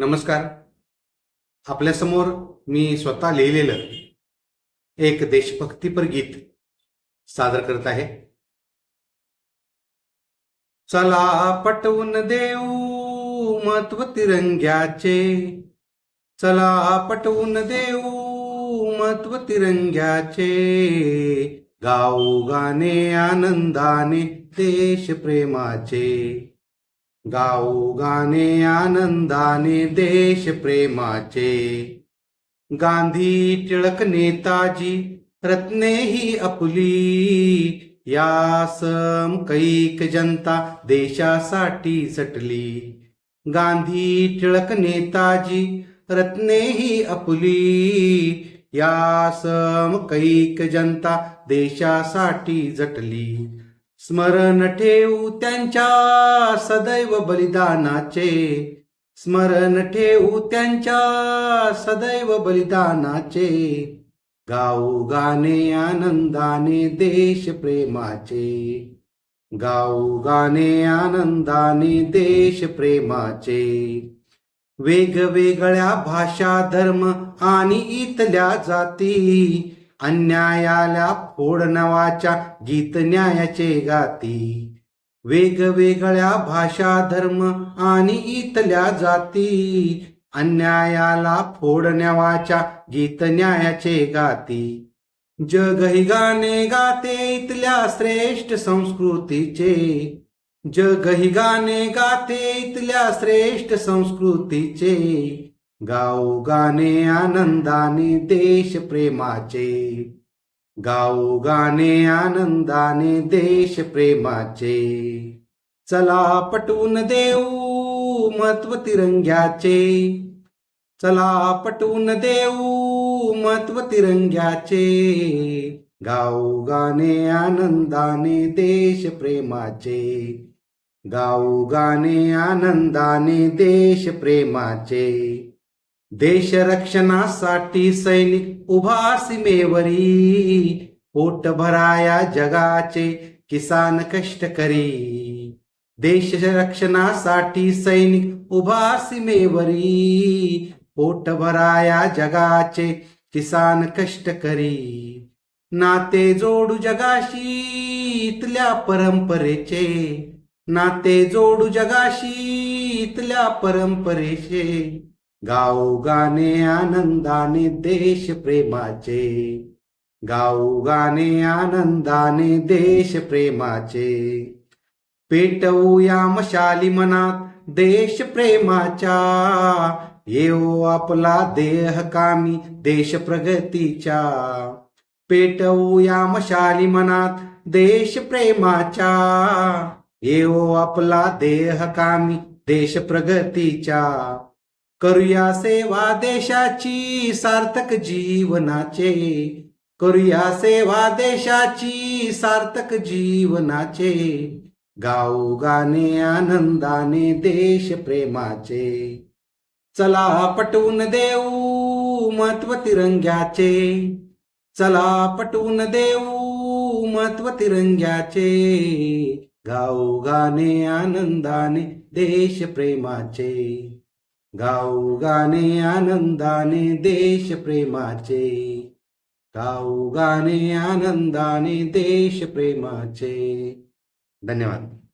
नमस्कार. आपल्यासमोर मी स्वतः लिहिलेलं एक देशभक्तीपर गीत सादर करत आहे. चला पटवून देऊ महत्त्व तिरंग्याचे. चला पटवून देऊ महत्त्व तिरंग्याचे. गाऊ गाणे आनंदाने देश प्रेमाचे गाऊ गाणे आनंदाने देश प्रेमाचे. गांधी टिळक नेताजी रत्ने ही आपली. या सम कैक जनता देशासाठी झटली गांधी टिळक नेताजी रत्ने ही आपली. या सम कैक जनता देशासाठी झटली स्मरण ठेवू त्यांच्या सदैव बलिदानाचे. स्मरण ठेवू त्यांच्या सदैव बलिदानाचे. गाऊ गाणे आनंदाने देश प्रेमाचे. गाऊ गाणे आनंदाने देश प्रेमाचे. वेगवेगळ्या भाषा धर्म आणि इथल्या जाती अन्यायाला फोड नावाच्या गीतन्यायाचे गाती. वेगवेगळ्या भाषा धर्म आणि इथल्या जाती. अन्यायाला फोड नावाच्या गीतन्यायाचे गाती. जग ही गाणे गाते इथल्या श्रेष्ठ संस्कृतीचे. जग ही गाणे गाते इथल्या श्रेष्ठ संस्कृतीचे. गाणे आनंदाने देश प्रेमाचे. गाऊ गाणे आनंदाने देश प्रेमाचे. चला पटवून देऊ महत्त्व तिरंग्याचे. चला पटवून देऊ महत्त्व तिरंग्याचे. गाऊ गाणे आनंदाने देश प्रेमाचे. गाऊ गाणे आनंदाने देश प्रेमाचे. देश रक्षणासाठी सैनिक उभा सीमेवरी पोट भराया जगाचे किसान कष्टकरी. देश रक्षणासाठी सैनिक उभा सीमेवरी पोट भराया जगाचे किसान कष्टकरी. नाते जोडू जगाशी इथल्या परंपरेचे नाते जोडू जगाशी इथल्या परंपरेचे. गाणे आनंदाने देश प्रेमाचे. गाऊ गाणे आनंदाने देश प्रेमाचे. पेटवूया मशाली मनात देश प्रेमाच्या. येऊ आपला देह कामी देश प्रगतीच्या. पेटवूया मशाली मनात देश प्रेमाच्या. येऊ आपला देह कामी देश प्रगतीच्या. करूया सेवा देशाची सार्थक जीवनाचे. करूया सेवा देशाची सार्थक जीवनाचे. गाऊ गाणे आनंदाने देश प्रेमाचे चला पटवून देऊ महत्त्व तिरंग्याचे. चला पटवून देऊ महत्त्व तिरंग्याचे. गाऊ गाणे आनंदाने देश प्रेमाचे गाणे आनंदाने देश प्रेमाचे गाऊ गाणे आनंदाने देश प्रेमाचे धन्यवाद.